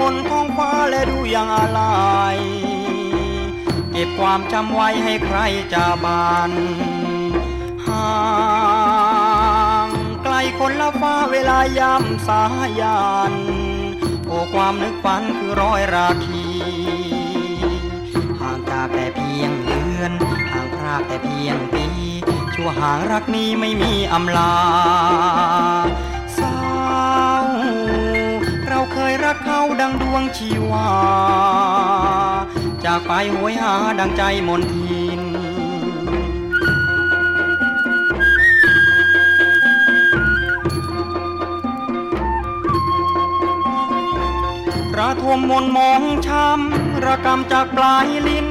มนท้องฟ้าและดูอย่างอะไรเก็บความจำไว้ให้ใครจะบานห่างไกลคนละฟ้าเวลายำสายันโอ้ความนึกฝันคือร้อยราคีห่างจากแต่เพียงเดือน ห่างพรากแต่เพียงปีชั่วห่างรักนี้ไม่มีอำลา งดวงชีวา จากไปหวยหาดังใจมนทินระทมมนมองช้ำระกำจากปลายลิ้น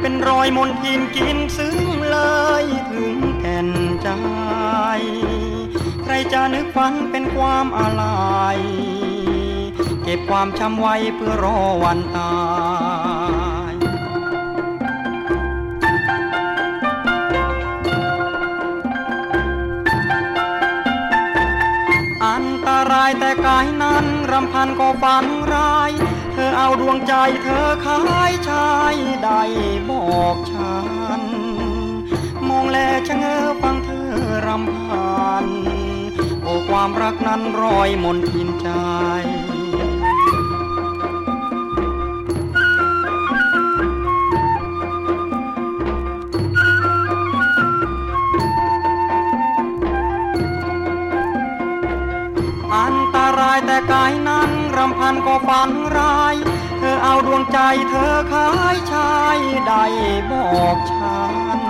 เป็นรอยมนทินกินซึ้งเลยถึงแก่นใจ ใครจะนึกฝันเป็นความอะไร ก็บความช้ำไว้เพื่อรอวันตายอันตรายแต่กายนั้นรำพันก็ฝันร้าย เธอเอาดวงใจเธอขายชายได้บอกฉัน มองแลชะเง้อฟังเธอรำพันโอ้ความรักนั้นรอยมนทินใจ นตรายแต่กายนั้นรำพันก็ฝันร้าย เธอเอาดวงใจเธอขายชายได้บอกฉัน